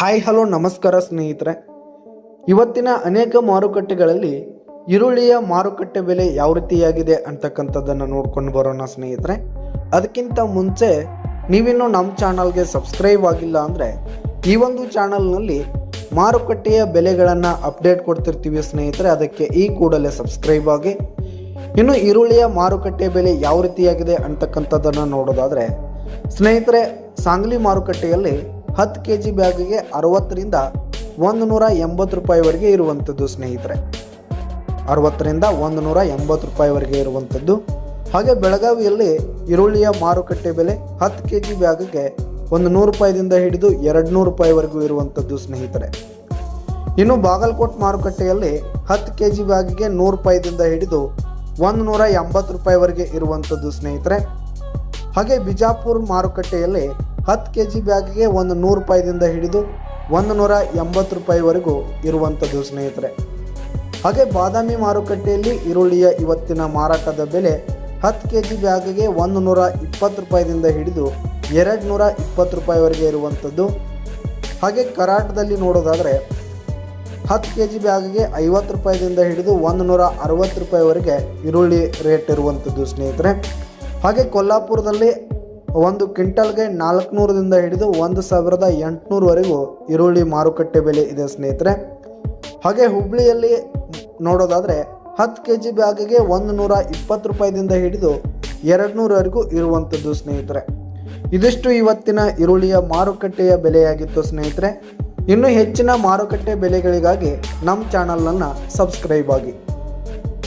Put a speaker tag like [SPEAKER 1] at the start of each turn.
[SPEAKER 1] Hi, hello, ನಮಸ್ಕಾರ ಸ್ನೇಹಿತರೆ. ಇವತ್ತಿನ ಅನೇಕ ಮಾರುಕಟ್ಟೆಗಳಲ್ಲಿ ಈರುಳ್ಳಿಯ ಮಾರುಕಟ್ಟೆ ಬೆಲೆ ಯಾವ ರೀತಿಯಾಗಿದೆ ಅಂತಕ್ಕಂಥದ್ದನ್ನು ನೋಡ್ಕೊಂಡು ಬರೋಣ ಸ್ನೇಹಿತರೆ. ಅದಕ್ಕಿಂತ ಮುಂಚೆ ನೀವಿನ್ನೂ ನಮ್ಮ ಚಾನಲ್ಗೆ ಸಬ್ಸ್ಕ್ರೈಬ್ ಆಗಿಲ್ಲ ಅಂದರೆ ಈ ಒಂದು ಚಾನಲ್ನಲ್ಲಿ ಮಾರುಕಟ್ಟೆಯ ಬೆಲೆಗಳನ್ನು ಅಪ್ಡೇಟ್ ಕೊಡ್ತಿರ್ತೀವಿ ಸ್ನೇಹಿತರೆ. ಅದಕ್ಕೆ ಈ ಕೂಡಲೇ ಸಬ್ಸ್ಕ್ರೈಬ್ ಆಗಿ. ಇನ್ನು ಈರುಳ್ಳಿಯ ಮಾರುಕಟ್ಟೆ ಬೆಲೆ ಯಾವ ರೀತಿಯಾಗಿದೆ ಅಂತಕ್ಕಂಥದ್ದನ್ನು ನೋಡೋದಾದರೆ, ಸ್ನೇಹಿತರೆ, ಸಾಂಗ್ಲಿ ಮಾರುಕಟ್ಟೆಯಲ್ಲಿ ಹತ್ತು ಕೆ ಜಿ ಬ್ಯಾಗಿಗೆ ಅರವತ್ತರಿಂದ ಒಂದು ನೂರ ಎಂಬತ್ತು ರೂಪಾಯಿವರೆಗೆ ಇರುವಂಥದ್ದು ಸ್ನೇಹಿತರೆ. ಅರವತ್ತರಿಂದ ಒಂದು ನೂರ ಎಂಬತ್ತು ರೂಪಾಯಿವರೆಗೆ ಇರುವಂಥದ್ದು. ಹಾಗೆ ಬೆಳಗಾವಿಯಲ್ಲಿ ಈರುಳ್ಳಿಯ ಮಾರುಕಟ್ಟೆ ಬೆಲೆ ಹತ್ತು ಕೆ ಜಿ ಬ್ಯಾಗಿಗೆ ಒಂದು ನೂರು ರೂಪಾಯಿದಿಂದ ಹಿಡಿದು ಎರಡು ನೂರು ರೂಪಾಯಿವರೆಗೂ ಇರುವಂಥದ್ದು ಸ್ನೇಹಿತರೆ. ಇನ್ನು ಬಾಗಲಕೋಟ್ ಮಾರುಕಟ್ಟೆಯಲ್ಲಿ ಹತ್ತು ಕೆ ಜಿ ಬ್ಯಾಗಿಗೆ ನೂರು ರೂಪಾಯಿದಿಂದ ಹಿಡಿದು ಒಂದು ನೂರ ಎಂಬತ್ತು ರೂಪಾಯಿವರೆಗೆ ಇರುವಂಥದ್ದು ಸ್ನೇಹಿತರೆ. ಹಾಗೆ ಬಿಜಾಪುರ ಮಾರುಕಟ್ಟೆಯಲ್ಲಿ ಹತ್ತು ಕೆ ಜಿ ಬ್ಯಾಗಿಗೆ ಒಂದು ನೂರು ರೂಪಾಯಿದಿಂದ ಹಿಡಿದು ಒಂದು ನೂರ ಎಂಬತ್ತು ರೂಪಾಯಿವರೆಗೂ ಇರುವಂಥದ್ದು ಸ್ನೇಹಿತರೆ. ಹಾಗೆ ಬಾದಾಮಿ ಮಾರುಕಟ್ಟೆಯಲ್ಲಿ ಈರುಳ್ಳಿಯ ಇವತ್ತಿನ ಮಾರಾಟದ ಬೆಲೆ ಹತ್ತು ಕೆ ಜಿ ಬ್ಯಾಗಿಗೆ ಒಂದು ನೂರ ಇಪ್ಪತ್ತು ರೂಪಾಯಿದಿಂದ ಹಿಡಿದು ಎರಡು ನೂರ ಇಪ್ಪತ್ತು ರೂಪಾಯಿವರೆಗೆ ಇರುವಂಥದ್ದು. ಹಾಗೆ ಕರಾಟದಲ್ಲಿ ನೋಡೋದಾದರೆ ಹತ್ತು ಕೆ ಜಿ ಬ್ಯಾಗಿಗೆ ಐವತ್ತು ರೂಪಾಯಿದಿಂದ ಹಿಡಿದು ಒಂದು ನೂರ ಅರವತ್ತು ರೂಪಾಯಿವರೆಗೆ ಈರುಳ್ಳಿ ರೇಟ್ ಇರುವಂಥದ್ದು ಸ್ನೇಹಿತರೆ. ಹಾಗೆ ಕೊಲ್ಲಾಪುರದಲ್ಲಿ ಒಂದು ಕ್ವಿಂಟಲ್ಗೆ ನಾಲ್ಕುನೂರದಿಂದ ಹಿಡಿದು ಒಂದು ಸಾವಿರದ ಎಂಟುನೂರವರೆಗೂ ಈರುಳ್ಳಿ ಮಾರುಕಟ್ಟೆ ಬೆಲೆ ಇದೆ ಸ್ನೇಹಿತರೆ. ಹಾಗೆ ಹುಬ್ಳಿಯಲ್ಲಿ ನೋಡೋದಾದರೆ ಹತ್ತು ಕೆ ಜಿ ಬ್ಯಾಗಿಗೆ ಒಂದು ನೂರ ಇಪ್ಪತ್ತು ರೂಪಾಯಿದಿಂದ ಹಿಡಿದು ಎರಡು ನೂರವರೆಗೂ ಇರುವಂಥದ್ದು ಸ್ನೇಹಿತರೆ. ಇದಿಷ್ಟು ಇವತ್ತಿನ ಈರುಳ್ಳಿಯ ಮಾರುಕಟ್ಟೆಯ ಬೆಲೆಯಾಗಿತ್ತು ಸ್ನೇಹಿತರೆ. ಇನ್ನೂ ಹೆಚ್ಚಿನ ಮಾರುಕಟ್ಟೆ ಬೆಲೆಗಳಿಗಾಗಿ ನಮ್ಮ ಚಾನಲನ್ನು ಸಬ್ಸ್ಕ್ರೈಬ್ ಆಗಿ.